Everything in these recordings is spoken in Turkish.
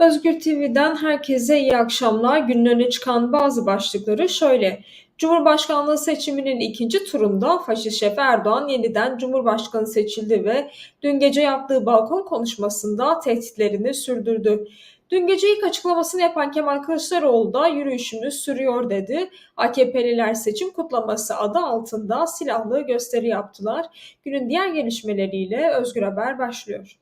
Özgür TV'den herkese iyi akşamlar. Günün çıkan bazı başlıkları şöyle. Cumhurbaşkanlığı seçiminin ikinci turunda faşist şef Erdoğan yeniden Cumhurbaşkanı seçildi ve dün gece yaptığı balkon konuşmasında tehditlerini sürdürdü. Dün gece ilk açıklamasını yapan Kemal Kılıçdaroğlu da yürüyüşümüz sürüyor dedi. AKP'liler seçim kutlaması adı altında silahlı gösteri yaptılar. Günün diğer gelişmeleriyle Özgür Haber başlıyor.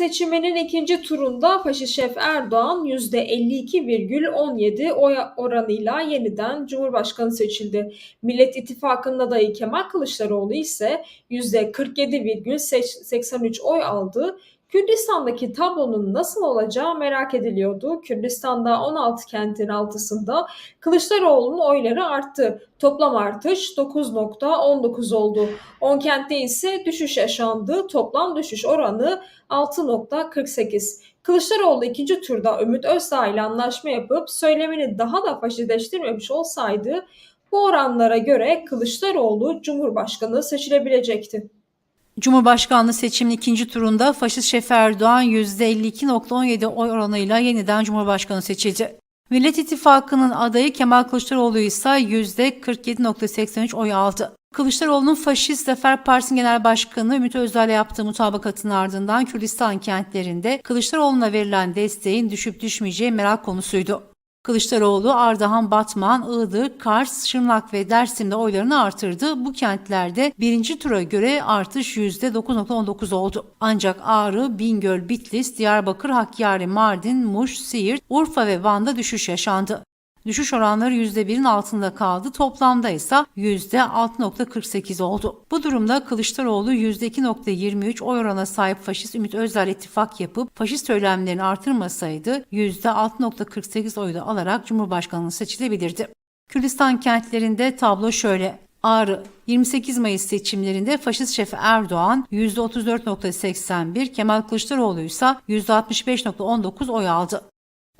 Seçiminin ikinci turunda faşist şef Erdoğan %52,17 oy oranıyla yeniden Cumhurbaşkanı seçildi. Millet İttifakı'nın adayı Kemal Kılıçdaroğlu ise %47,83 oy aldı. Kürdistan'daki tablonun nasıl olacağı merak ediliyordu. Kürdistan'da 16 kentin altısında Kılıçdaroğlu'nun oyları arttı. Toplam artış 9.19 oldu. 10 kentte ise düşüş yaşandı. Toplam düşüş oranı 6.48. Kılıçdaroğlu ikinci turda Ümit Özdağ ile anlaşma yapıp söylemini daha da faşistleştirmemiş olsaydı bu oranlara göre Kılıçdaroğlu Cumhurbaşkanı seçilebilecekti. Cumhurbaşkanlığı seçiminin ikinci turunda faşist şef Erdoğan %52.17 oy oranıyla yeniden Cumhurbaşkanı seçildi. Millet İttifakı'nın adayı Kemal Kılıçdaroğlu ise %47.83 oy aldı. Kılıçdaroğlu'nun Faşist Zafer Partisi Genel Başkanı Ümit Özdağ'la yaptığı mutabakatın ardından Kürdistan kentlerinde Kılıçdaroğlu'na verilen desteğin düşüp düşmeyeceği merak konusuydu. Kılıçdaroğlu, Ardahan, Batman, Iğdır, Kars, Şırnak ve Dersim'de oylarını artırdı. Bu kentlerde birinci tura göre artış %9.19 oldu. Ancak Ağrı, Bingöl, Bitlis, Diyarbakır, Hakkari, Mardin, Muş, Siirt, Urfa ve Van'da düşüş yaşandı. Düşüş oranları %1'in altında kaldı. Toplamda ise %6.48 oldu. Bu durumda Kılıçdaroğlu %2.23 oy oranına sahip faşist Ümit Özdağ ittifak yapıp faşist söylemlerini artırmasaydı %6.48 oyu da alarak Cumhurbaşkanlığı seçilebilirdi. Kürdistan kentlerinde tablo şöyle. Ağrı 28 Mayıs seçimlerinde faşist şef Erdoğan %34.81, Kemal Kılıçdaroğlu ise %65.19 oy aldı.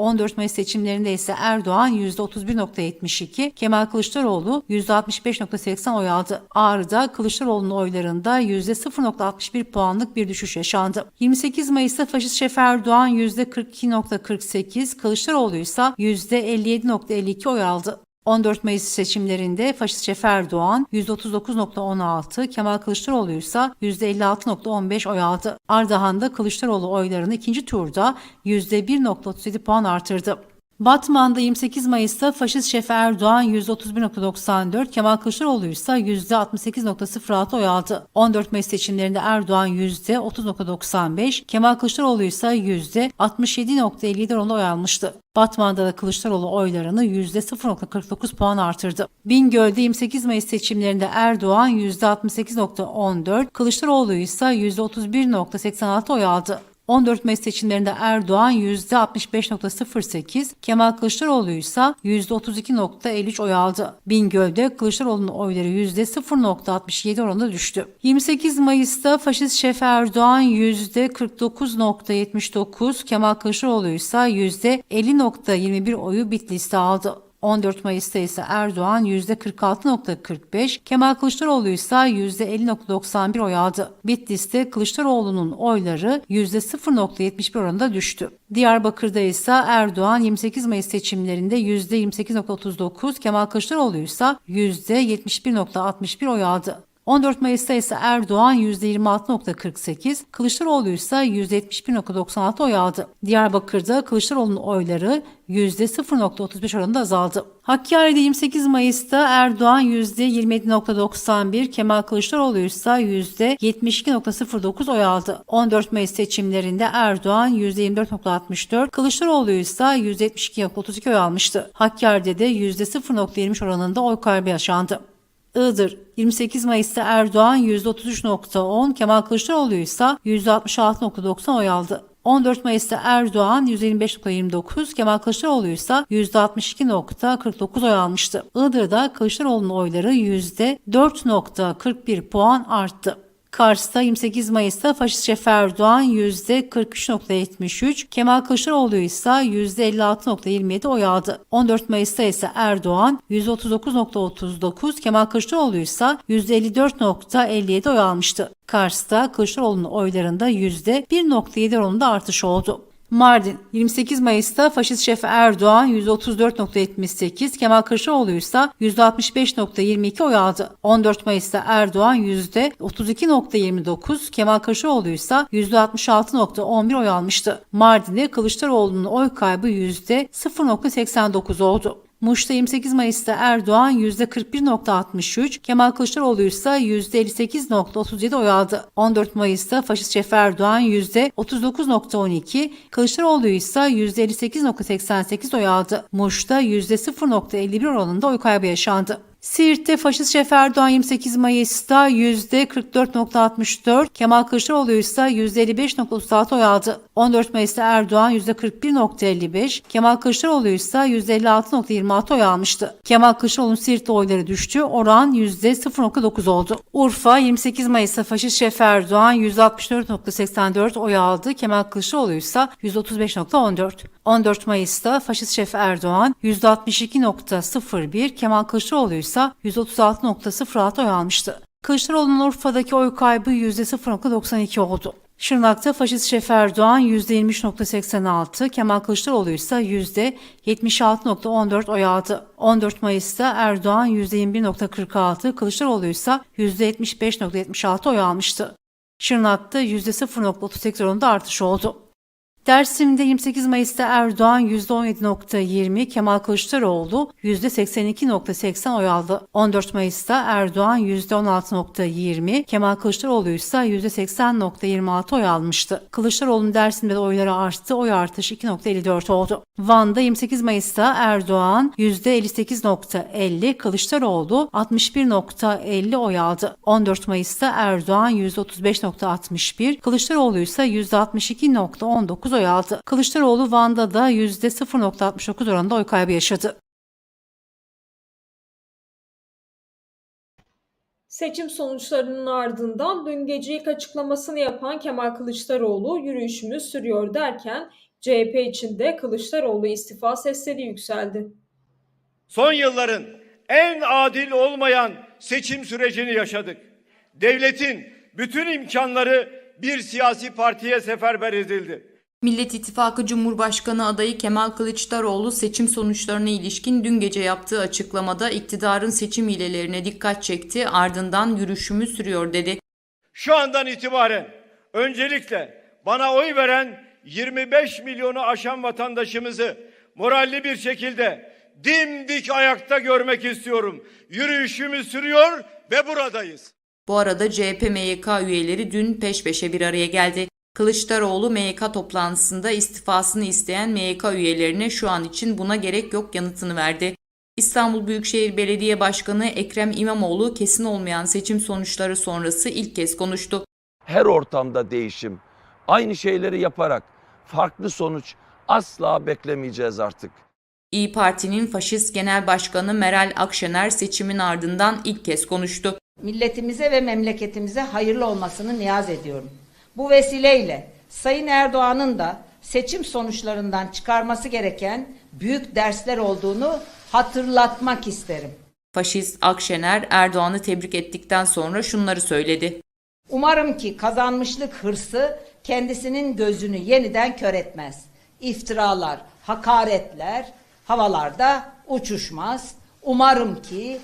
14 Mayıs seçimlerinde ise Erdoğan %31.72, Kemal Kılıçdaroğlu %65.80 oy aldı. Ağrı'da Kılıçdaroğlu'nun oylarında %0.61 puanlık bir düşüş yaşandı. 28 Mayıs'ta faşist şef Erdoğan %42.48, Kılıçdaroğlu ise %57.52 oy aldı. 14 Mayıs seçimlerinde faşist şef Erdoğan %39.16, Kemal Kılıçdaroğlu ise %56.15 oy aldı. Ardahan'da Kılıçdaroğlu oylarını ikinci turda %1.37 puan artırdı. Batman'da 28 Mayıs'ta faşist şef Erdoğan %31.94, Kemal Kılıçdaroğlu ise %68.06 oy aldı. 14 Mayıs seçimlerinde Erdoğan %30.95, Kemal Kılıçdaroğlu ise %67.57 oranında oy almıştı. Batman'da da Kılıçdaroğlu oylarını %0.49 puan artırdı. Bingöl'de 28 Mayıs seçimlerinde Erdoğan %68.14, Kılıçdaroğlu ise %31.86 oy aldı. 14 Mayıs seçimlerinde Erdoğan %65.08, Kemal Kılıçdaroğlu ise %32.53 oy aldı. Bingöl'de Kılıçdaroğlu'nun oyları %0.67 oranında düştü. 28 Mayıs'ta faşist şef Erdoğan %49.79, Kemal Kılıçdaroğlu ise %50.21 oyu Bitlis'te aldı. 14 Mayıs'ta ise Erdoğan %46.45, Kemal Kılıçdaroğlu ise %50.91 oy aldı. Bitlis'te Kılıçdaroğlu'nun oyları %0.71 oranında düştü. Diyarbakır'da ise Erdoğan 28 Mayıs seçimlerinde %28.39, Kemal Kılıçdaroğlu ise %71.61 oy aldı. 14 Mayıs'ta ise Erdoğan %26.48, Kılıçdaroğlu ise %71.96 oy aldı. Diyarbakır'da Kılıçdaroğlu'nun oyları %0.35 oranında azaldı. Hakkari'de 28 Mayıs'ta Erdoğan %27.91, Kemal Kılıçdaroğlu ise %72.09 oy aldı. 14 Mayıs seçimlerinde Erdoğan %24.64, Kılıçdaroğlu ise %72.32 oy almıştı. Hakkari'de de %0.23 oranında oy kaybı yaşandı. Iğdır 28 Mayıs'ta Erdoğan %33.10, Kemal Kılıçdaroğlu ise %66.90 oy aldı. 14 Mayıs'ta Erdoğan %25.29, Kemal Kılıçdaroğlu ise %62.49 oy almıştı. Iğdır'da Kılıçdaroğlu'nun oyları %4.41 puan arttı. Kars'ta 28 Mayıs'ta faşist şef Erdoğan %43.73, Kemal Kılıçdaroğlu ise %56.27 oy aldı. 14 Mayıs'ta ise Erdoğan %39.39, Kemal Kılıçdaroğlu ise %54.57 oy almıştı. Kars'ta Kılıçdaroğlu'nun oylarında %1.7 oranında artış oldu. Mardin 28 Mayıs'ta faşist şef Erdoğan %34.78, Kemal Kılıçdaroğlu ise %65.22 oy aldı. 14 Mayıs'ta Erdoğan %32.29, Kemal Kılıçdaroğlu ise %66.11 oy almıştı. Mardin'de Kılıçdaroğlu'nun oy kaybı %0.89 oldu. Muş'ta 28 Mayıs'ta Erdoğan %41.63, Kemal Kılıçdaroğlu ise %58.37 oy aldı. 14 Mayıs'ta faşist şef Erdoğan %39.12, Kılıçdaroğlu ise %58.88 oy aldı. Muş'ta %0.51 oranında oy kaybı yaşandı. Siirt'te faşist şef Erdoğan 28 Mayıs'ta %44.64, Kemal Kılıçdaroğlu ise %55.36 oy aldı. 14 Mayıs'ta Erdoğan %41.55, Kemal Kılıçdaroğlu ise %56.26 oy almıştı. Kemal Kılıçdaroğlu'nun Siirt'te oyları düştü, oran %0.9 oldu. Urfa 28 Mayıs'ta faşist şef Erdoğan %64.84 oy aldı, Kemal Kılıçdaroğlu ise %35.14. 14 Mayıs'ta faşist şef Erdoğan %62.01, Kemal Kılıçdaroğlu ise %36.06 oy almıştı. Kılıçdaroğlu'nun Urfa'daki oy kaybı %0.92 oldu. Şırnak'ta faşist şef Erdoğan %23.86, Kemal Kılıçdaroğlu ise %76.14 oy aldı. 14 Mayıs'ta Erdoğan %21.46, Kılıçdaroğlu ise %75.76 oy almıştı. Şırnak'ta %0.38 oranında artış oldu. Dersim'de 28 Mayıs'ta Erdoğan %17.20, Kemal Kılıçdaroğlu %82.80 oy aldı. 14 Mayıs'ta Erdoğan %16.20, Kemal Kılıçdaroğlu ise %80.26 oy almıştı. Kılıçdaroğlu'nun Dersim'de de oyları arttı, oy artışı 2.54 oldu. Van'da 28 Mayıs'ta Erdoğan %58.50, Kılıçdaroğlu 61.50 oy aldı. 14 Mayıs'ta Erdoğan %35.61, Kılıçdaroğlu ise %62.19 oy aldı. Kılıçdaroğlu Van'da da %0.69 oranında oy kaybı yaşadı. Seçim sonuçlarının ardından dün gece ilk açıklamasını yapan Kemal Kılıçdaroğlu yürüyüşümüz sürüyor derken CHP içinde Kılıçdaroğlu istifa sesleri yükseldi. Son yılların en adil olmayan seçim sürecini yaşadık. Devletin bütün imkanları bir siyasi partiye seferber edildi. Millet İttifakı Cumhurbaşkanı adayı Kemal Kılıçdaroğlu seçim sonuçlarına ilişkin dün gece yaptığı açıklamada iktidarın seçim hilelerine dikkat çekti ardından yürüyüşümü sürüyor dedi. Şu andan itibaren öncelikle bana oy veren 25 milyonu aşan vatandaşımızı moralli bir şekilde dimdik ayakta görmek istiyorum. Yürüyüşümüz sürüyor ve buradayız. Bu arada CHP MYK üyeleri dün peş peşe bir araya geldi. Kılıçdaroğlu MYK toplantısında istifasını isteyen MYK üyelerine şu an için buna gerek yok yanıtını verdi. İstanbul Büyükşehir Belediye Başkanı Ekrem İmamoğlu kesin olmayan seçim sonuçları sonrası ilk kez konuştu. her ortamda değişim, aynı şeyleri yaparak farklı sonuç asla beklemeyeceğiz artık. İyi Parti'nin faşist genel başkanı Meral Akşener seçimin ardından ilk kez konuştu. milletimize ve memleketimize hayırlı olmasını niyaz ediyorum. Bu vesileyle Sayın Erdoğan'ın da seçim sonuçlarından çıkarması gereken büyük dersler olduğunu hatırlatmak isterim. Faşist Akşener Erdoğan'ı tebrik ettikten sonra şunları söyledi. Umarım ki kazanmışlık hırsı kendisinin gözünü yeniden kör etmez. İftiralar, hakaretler havalarda uçuşmaz. Umarım ki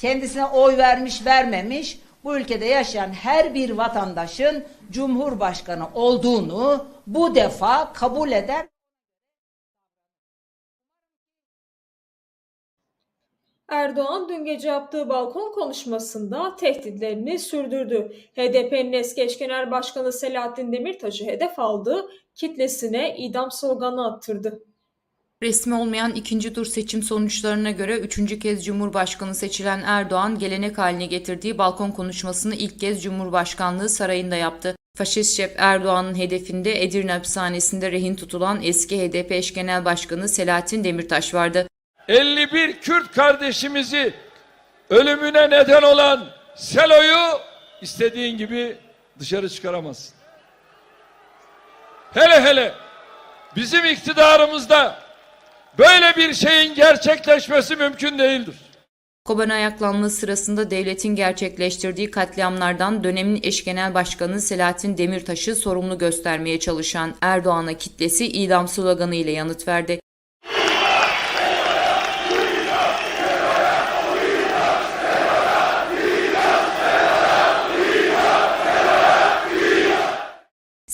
kendisine oy vermiş vermemiş bu ülkede yaşayan her bir vatandaşın Cumhurbaşkanı olduğunu bu defa kabul eder. Erdoğan dün gece yaptığı balkon konuşmasında tehditlerini sürdürdü. HDP'nin eski eş genel başkanı Selahattin Demirtaş'ı hedef aldı, kitlesine idam sloganı attırdı. Resmi olmayan ikinci tur seçim sonuçlarına göre üçüncü kez Cumhurbaşkanı seçilen Erdoğan, gelenek haline getirdiği balkon konuşmasını ilk kez Cumhurbaşkanlığı sarayında yaptı. Faşist şef Erdoğan'ın hedefinde Edirne hapishanesinde rehin tutulan eski HDP eş genel başkanı Selahattin Demirtaş vardı. 51 Kürt kardeşimizi ölümüne neden olan Selo'yu istediğin gibi dışarı çıkaramazsın. Hele hele bizim iktidarımızda böyle bir şeyin gerçekleşmesi mümkün değildir. Kobani ayaklanma sırasında devletin gerçekleştirdiği katliamlardan dönemin eş genel başkanı Selahattin Demirtaş'ı sorumlu göstermeye çalışan Erdoğan'a kitlesi idam sloganı ile yanıt verdi.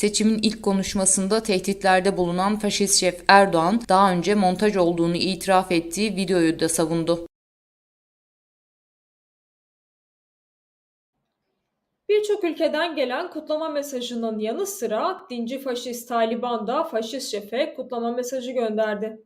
Seçimin ilk konuşmasında tehditlerde bulunan faşist şef Erdoğan daha önce montaj olduğunu itiraf ettiği videoyu da savundu. Birçok ülkeden gelen kutlama mesajının yanı sıra dinci faşist Taliban da faşist şefe kutlama mesajı gönderdi.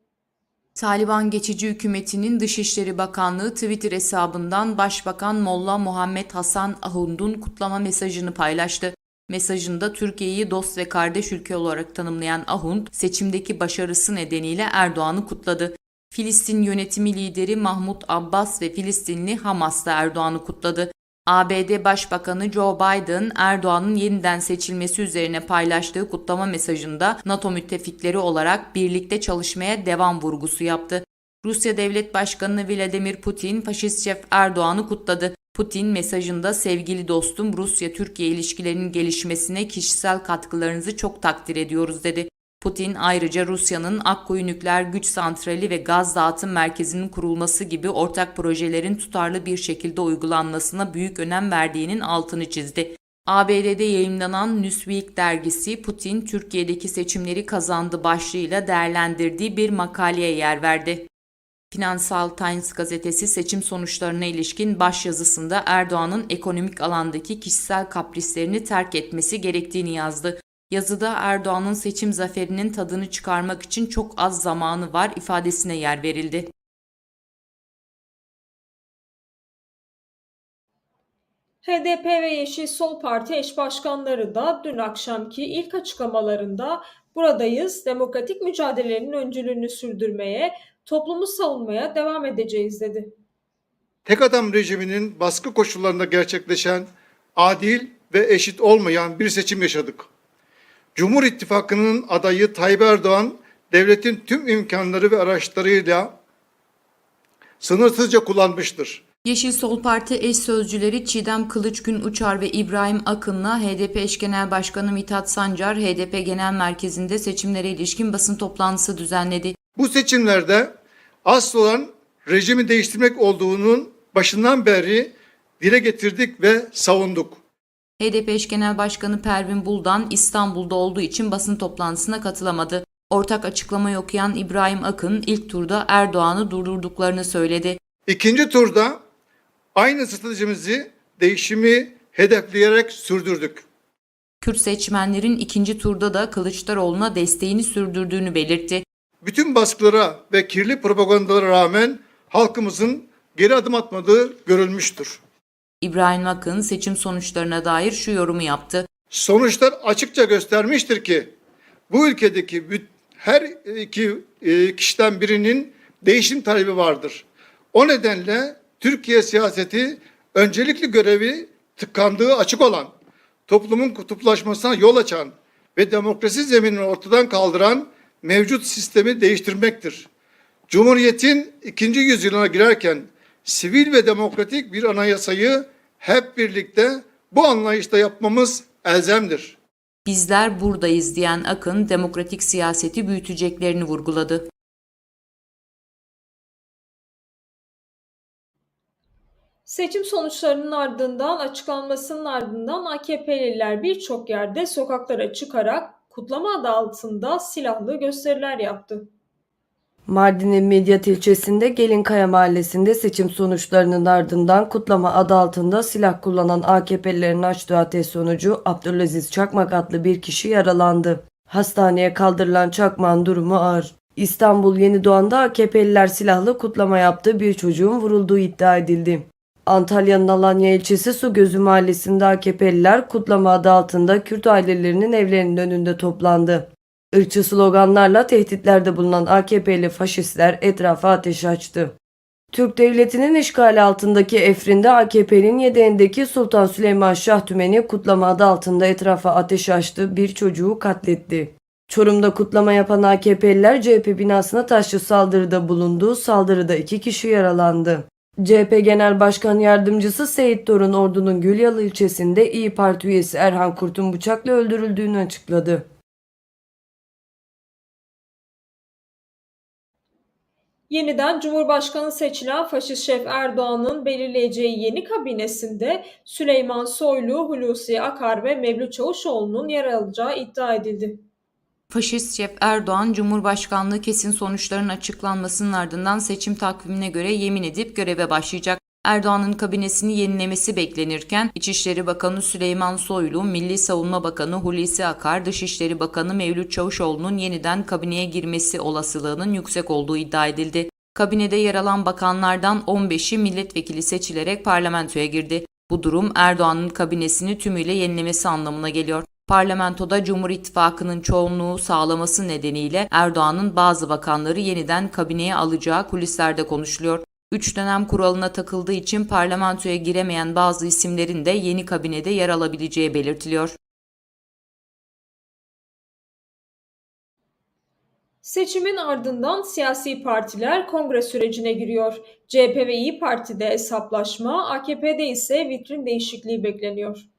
Taliban geçici hükümetinin Dışişleri Bakanlığı Twitter hesabından Başbakan Molla Muhammed Hasan Ahund'un kutlama mesajını paylaştı. Mesajında Türkiye'yi dost ve kardeş ülke olarak tanımlayan Ahund, seçimdeki başarısı nedeniyle Erdoğan'ı kutladı. Filistin yönetimi lideri Mahmut Abbas ve Filistinli Hamas da Erdoğan'ı kutladı. ABD Başbakanı Joe Biden, Erdoğan'ın yeniden seçilmesi üzerine paylaştığı kutlama mesajında NATO müttefikleri olarak birlikte çalışmaya devam vurgusu yaptı. Rusya Devlet Başkanı Vladimir Putin, faşist şef Erdoğan'ı kutladı. Putin mesajında sevgili dostum Rusya-Türkiye ilişkilerinin gelişmesine kişisel katkılarınızı çok takdir ediyoruz dedi. Putin ayrıca Rusya'nın Akkuyu Nükleer Güç Santrali ve gaz dağıtım merkezinin kurulması gibi ortak projelerin tutarlı bir şekilde uygulanmasına büyük önem verdiğinin altını çizdi. ABD'de yayımlanan Newsweek dergisi Putin Türkiye'deki seçimleri kazandı başlığıyla değerlendirdiği bir makaleye yer verdi. Finansal Times gazetesi seçim sonuçlarına ilişkin başyazısında Erdoğan'ın ekonomik alandaki kişisel kaprislerini terk etmesi gerektiğini yazdı. Yazıda Erdoğan'ın seçim zaferinin tadını çıkarmak için çok az zamanı var ifadesine yer verildi. HDP ve Yeşil Sol Parti eş başkanları da dün akşamki ilk açıklamalarında buradayız, demokratik mücadelenin öncülüğünü sürdürmeye, toplumu savunmaya devam edeceğiz dedi. tek adam rejiminin baskı koşullarında gerçekleşen adil ve eşit olmayan bir seçim yaşadık. Cumhur İttifakı'nın adayı Tayyip Erdoğan devletin tüm imkanları ve araçlarıyla sınırsızca kullanmıştır. Yeşil Sol Parti eş sözcüleri Çiğdem Kılıçgün Uçar ve İbrahim Akın'la HDP eş genel başkanı Mithat Sancar, HDP Genel Merkezi'nde seçimlere ilişkin basın toplantısı düzenledi. Bu seçimlerde asıl olan rejimi değiştirmek olduğunun başından beri dile getirdik ve savunduk. HDP eş genel başkanı Pervin Buldan İstanbul'da olduğu için basın toplantısına katılamadı. Ortak açıklamayı okuyan İbrahim Akın ilk turda Erdoğan'ı durdurduklarını söyledi. İkinci turda aynı stratejimizi değişimi hedefleyerek sürdürdük. Kürt seçmenlerin ikinci turda da Kılıçdaroğlu'na desteğini sürdürdüğünü belirtti. Bütün baskılara ve kirli propagandalara rağmen halkımızın geri adım atmadığı görülmüştür. İbrahim Akın seçim sonuçlarına dair şu yorumu yaptı. Sonuçlar açıkça göstermiştir ki bu ülkedeki her iki e, kişiden birinin değişim talebi vardır. O nedenle Türkiye siyaseti öncelikli görevi tıkandığı açık olan, toplumun kutuplaşmasına yol açan ve demokrasi zeminini ortadan kaldıran mevcut sistemi değiştirmektir. Cumhuriyetin ikinci yüzyılına girerken sivil ve demokratik bir anayasayı hep birlikte bu anlayışta yapmamız elzemdir. Bizler buradayız diyen Akın demokratik siyaseti büyüteceklerini vurguladı. Seçim sonuçlarının ardından, açıklanmasının ardından AKP'liler birçok yerde sokaklara çıkarak kutlama adı altında silahlı gösteriler yaptı. Mardin'in Midyat ilçesinde Gelinkaya mahallesinde seçim sonuçlarının ardından kutlama adı altında silah kullanan AKP'lilerin açtığı ateş sonucu Abdülaziz Çakmak adlı bir kişi yaralandı. Hastaneye kaldırılan Çakmak'ın durumu ağır. İstanbul Yeni Doğan'da AKP'liler silahlı kutlama yaptı. Bir çocuğun vurulduğu iddia edildi. Antalya'nın Alanya ilçesi Sugözü mahallesinde AKP'liler kutlama adı altında Kürt ailelerinin evlerinin önünde toplandı. Irkçı sloganlarla tehditlerde bulunan AKP'li faşistler etrafa ateş açtı. Türk Devleti'nin işgali altındaki Efrin'de AKP'nin yedeğindeki Sultan Süleyman Şah Tümeni kutlama adı altında etrafa ateş açtı, bir çocuğu katletti. Çorum'da kutlama yapan AKP'liler CHP binasına taşlı saldırıda bulundu. Saldırıda iki kişi yaralandı. CHP Genel Başkan Yardımcısı Seyit Torun Ordu'nun Gülyalı ilçesinde İyi Parti üyesi Erhan Kurt'un bıçakla öldürüldüğünü açıkladı. Yeniden Cumhurbaşkanı seçilen faşist şef Erdoğan'ın belirleyeceği yeni kabinesinde Süleyman Soylu, Hulusi Akar ve Mevlüt Çavuşoğlu'nun yer alacağı iddia edildi. Faşist şef Erdoğan, Cumhurbaşkanlığı kesin sonuçların açıklanmasının ardından seçim takvimine göre yemin edip göreve başlayacak. Erdoğan'ın kabinesini yenilemesi beklenirken İçişleri Bakanı Süleyman Soylu, Milli Savunma Bakanı Hulusi Akar, Dışişleri Bakanı Mevlüt Çavuşoğlu'nun yeniden kabineye girmesi olasılığının yüksek olduğu iddia edildi. Kabinede yer alan bakanlardan 15'i milletvekili seçilerek parlamentoya girdi. Bu durum Erdoğan'ın kabinesini tümüyle yenilemesi anlamına geliyor. Parlamentoda Cumhur İttifakı'nın çoğunluğu sağlaması nedeniyle Erdoğan'ın bazı bakanları yeniden kabineye alacağı kulislerde konuşuluyor. Üç dönem kuralına takıldığı için parlamentoya giremeyen bazı isimlerin de yeni kabinede yer alabileceği belirtiliyor. Seçimin ardından siyasi partiler kongre sürecine giriyor. CHP ve İyi Parti'de hesaplaşma, AKP'de ise vitrin değişikliği bekleniyor.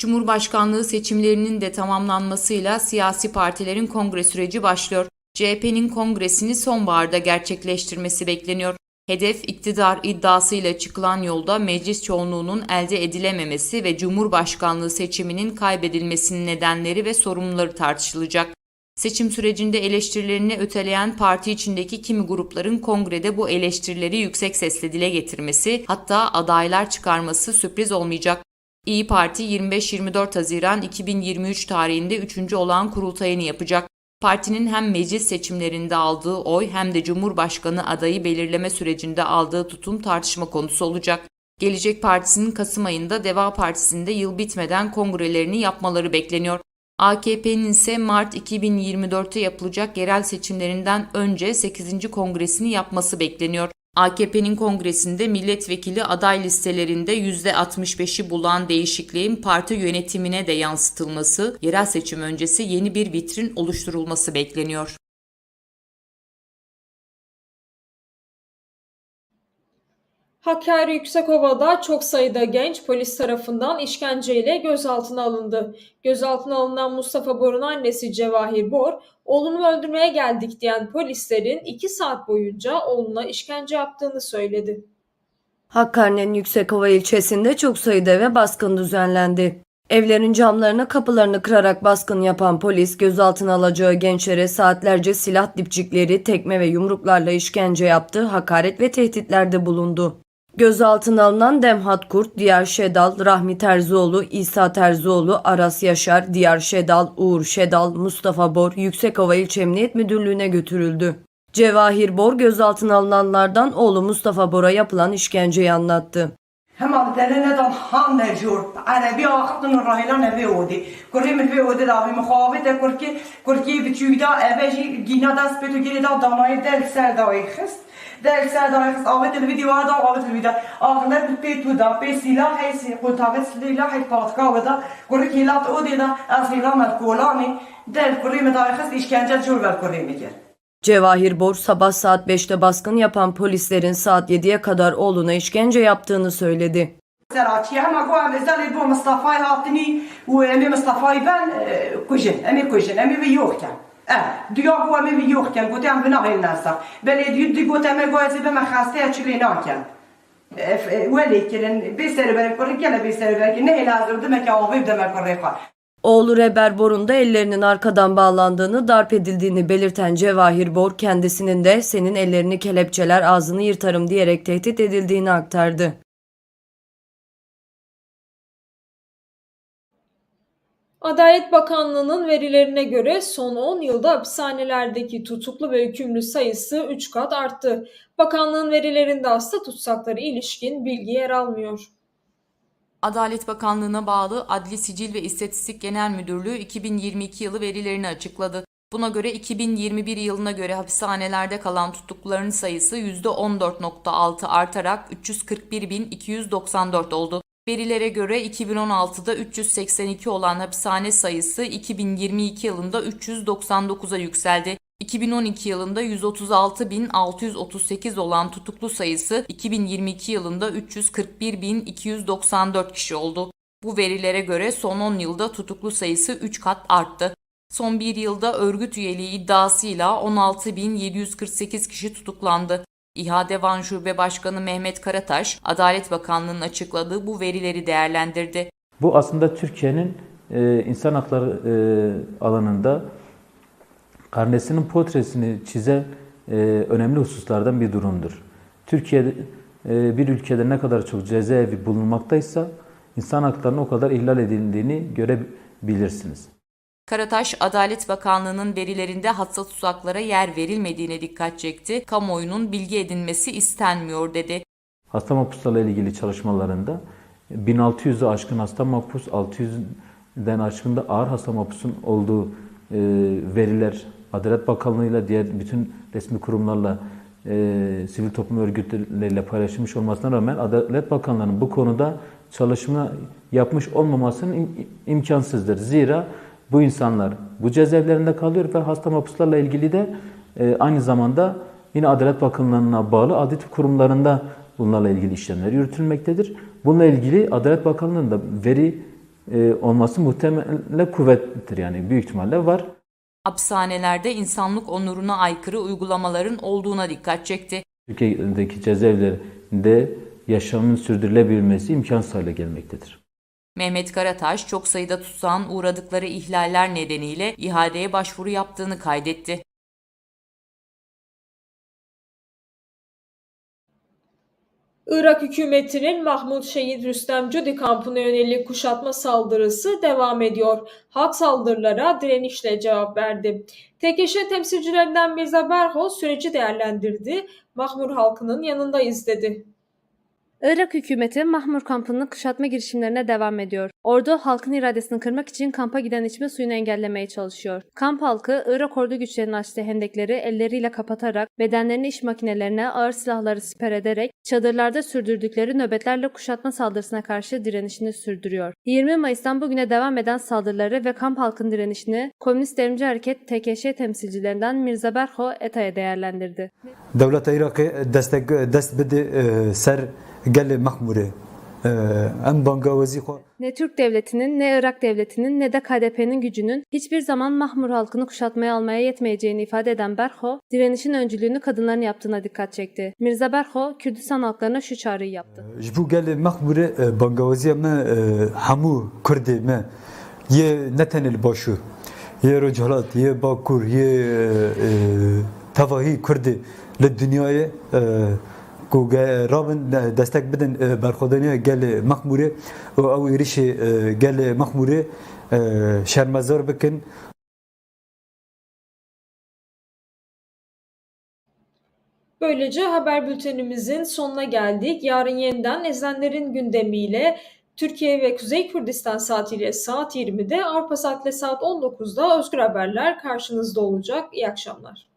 Cumhurbaşkanlığı seçimlerinin de tamamlanmasıyla siyasi partilerin kongre süreci başlıyor. CHP'nin kongresini sonbaharda gerçekleştirmesi bekleniyor. Hedef iktidar iddiasıyla çıkılan yolda meclis çoğunluğunun elde edilememesi ve Cumhurbaşkanlığı seçiminin kaybedilmesinin nedenleri ve sorumluları tartışılacak. Seçim sürecinde eleştirilerini öteleyen parti içindeki kimi grupların kongrede bu eleştirileri yüksek sesle dile getirmesi, hatta adaylar çıkarması sürpriz olmayacak. İyi Parti 25-24 Haziran 2023 tarihinde 3. olan kurultayını yapacak. Partinin hem meclis seçimlerinde aldığı oy hem de Cumhurbaşkanı adayı belirleme sürecinde aldığı tutum tartışma konusu olacak. Gelecek Partisi'nin Kasım ayında Deva Partisi'nde yıl bitmeden kongrelerini yapmaları bekleniyor. AKP'nin ise Mart 2024'te yapılacak yerel seçimlerinden önce 8. kongresini yapması bekleniyor. AKP'nin kongresinde milletvekili aday listelerinde %65'i bulan değişikliğin parti yönetimine de yansıtılması, yerel seçim öncesi yeni bir vitrin oluşturulması bekleniyor. Hakkari Yüksekova'da çok sayıda genç polis tarafından işkenceyle gözaltına alındı. Gözaltına alınan Mustafa Bor'un annesi Cevahir Bor, oğlumu öldürmeye geldik diyen polislerin 2 saat boyunca oğluna işkence yaptığını söyledi. Hakkari'nin Yüksekova ilçesinde çok sayıda eve baskın düzenlendi. Evlerin camlarını kapılarını kırarak baskın yapan polis gözaltına alacağı gençlere saatlerce silah dipçikleri, tekme ve yumruklarla işkence yaptı, hakaret ve tehditlerde bulundu. Gözaltına alınan Demhat Kurt, Diğer Şedal, Rahmi Terzioğlu, İsa Terzioğlu, Aras Yaşar, Diğer Şedal, Uğur Şedal, Mustafa Bor, Yüksekova İlçe Emniyet Müdürlüğü'ne götürüldü. Cevahir Bor gözaltına alınanlardan oğlu Mustafa Bor'a yapılan işkenceyi anlattı. Hemen deleneden ham mevcut. Arabi akıtın rahilan evi oldu. Kurkim evi oldu da abi muhabbet de kurki kurki bitüyda eve gina da spetu geri da danayı del serdayı kıst. سر دای خست دل سر دای خست آوت الویدی وارد آوت الویدا آغنر به تو دا به سلاح سی قلتاوت سلاح پاتکا ودا کرکی لات اودی دا از لیلا مرکولانی دل کری مدای خست işkence جور ور کری میگه Cevahir Bor sabah saat 5'te baskın yapan polislerin saat 7'ye kadar oğluna işkence yaptığını söyledi. زراعتي هم اكو عم زال بو مصطفى هاتني وامي مصطفى بن كوجن امي كوجن امي بيوختن اه ديا بو امي بيوختن قلت ام بنا هي الناس بل يدي قلت امي قوزي بما خاصه تشلي ناكن ولكن بيسر بالك رجاله بيسر بالك نه لازم دمك اوفي دمك الرقه Oğlu Reber Bor'un da ellerinin arkadan bağlandığını, darp edildiğini belirten Cevahir Bor kendisinin de senin ellerini kelepçeler ağzını yırtarım diyerek tehdit edildiğini aktardı. Adalet Bakanlığı'nın verilerine göre son 10 yılda hapishanelerdeki tutuklu ve hükümlü sayısı 3 kat arttı. Bakanlığın verilerinde hasta tutsaklara ilişkin bilgi yer almıyor. Adalet Bakanlığı'na bağlı Adli Sicil ve İstatistik Genel Müdürlüğü 2022 yılı verilerini açıkladı. Buna göre 2021 yılına göre hapishanelerde kalan tutukluların sayısı %14.6 artarak 341.294 oldu. Verilere göre 2016'da 382 olan hapishane sayısı 2022 yılında 399'a yükseldi. 2012 yılında 136.638 olan tutuklu sayısı 2022 yılında 341.294 kişi oldu. Bu verilere göre son 10 yılda tutuklu sayısı 3 kat arttı. Son bir yılda örgüt üyeliği iddiasıyla 16.748 kişi tutuklandı. İHA Van Şube Başkanı Mehmet Karataş, Adalet Bakanlığı'nın açıkladığı bu verileri değerlendirdi. Bu aslında Türkiye'nin e, insan hakları e, alanında karnesinin portresini çizen e, önemli hususlardan bir durumdur. Türkiye e, bir ülkede ne kadar çok cezaevi bulunmaktaysa insan haklarının o kadar ihlal edildiğini görebilirsiniz. Karataş, Adalet Bakanlığı'nın verilerinde hasta tuzaklara yer verilmediğine dikkat çekti. Kamuoyunun bilgi edinmesi istenmiyor dedi. Hasta mahpuslarla ilgili çalışmalarında 1600'ü aşkın hasta mahpus, 600'den aşkın da ağır hasta mahpusun olduğu e, veriler Adalet Bakanlığı'yla diğer bütün resmi kurumlarla e, sivil toplum örgütleriyle paylaşılmış olmasına rağmen Adalet Bakanlığı'nın bu konuda çalışma yapmış olmamasının im- imkansızdır. Zira bu insanlar bu cezaevlerinde kalıyor ve hasta mahpuslarla ilgili de e, aynı zamanda yine Adalet Bakanlığı'na bağlı adli kurumlarında bunlarla ilgili işlemler yürütülmektedir. Bununla ilgili Adalet Bakanlığı'nda veri e, olması muhtemelen kuvvetlidir yani büyük ihtimalle var. Hapishanelerde insanlık onuruna aykırı uygulamaların olduğuna dikkat çekti. Türkiye'deki cezaevlerinde yaşamın sürdürülebilmesi imkansız hale gelmektedir. Mehmet Karataş çok sayıda tutsağın uğradıkları ihlaller nedeniyle ihaleye başvuru yaptığını kaydetti. Irak hükümetinin Mahmut Şehit Rüstem Cudi kampına yönelik kuşatma saldırısı devam ediyor. Halk saldırılara direnişle cevap verdi. TKŞ temsilcilerinden Mirza Berho süreci değerlendirdi. Mahmur halkının yanındayız dedi. Irak hükümeti Mahmur kampının kuşatma girişimlerine devam ediyor. Ordu halkın iradesini kırmak için kampa giden içme suyunu engellemeye çalışıyor. Kamp halkı Irak ordu güçlerinin açtığı hendekleri elleriyle kapatarak, bedenlerini iş makinelerine ağır silahları siper ederek çadırlarda sürdürdükleri nöbetlerle kuşatma saldırısına karşı direnişini sürdürüyor. 20 Mayıs'tan bugüne devam eden saldırıları ve kamp halkın direnişini Komünist Devrimci Hareket TKŞ temsilcilerinden Mirza Berho Eta'ya değerlendirdi. Devlet Irak'ı destek, dest bedi, e, ser gelle mahmure. Em bangavazi Ne Türk devletinin, ne Irak devletinin, ne de KDP'nin gücünün hiçbir zaman Mahmur halkını kuşatmaya almaya yetmeyeceğini ifade eden Berho, direnişin öncülüğünü kadınların yaptığına dikkat çekti. Mirza Berho, Kürdistan halklarına şu çağrıyı yaptı. Ee, bu gelle mahmure bangavaziye e, hamu kurdi me ye netenil başı ye rocalat ye bakur ye e, e, tevahi kurdi le dünyaya کو رابن دستک بدن برخودانی گل مخموره و او ایریش گل مخموره شرمزار بکن Böylece haber bültenimizin sonuna geldik. Yarın yeniden Ezenler'in gündemiyle Türkiye ve Kuzey Kürdistan saatiyle saat 20'de, Avrupa saatiyle saat 19'da Özgür Haberler karşınızda olacak. İyi akşamlar.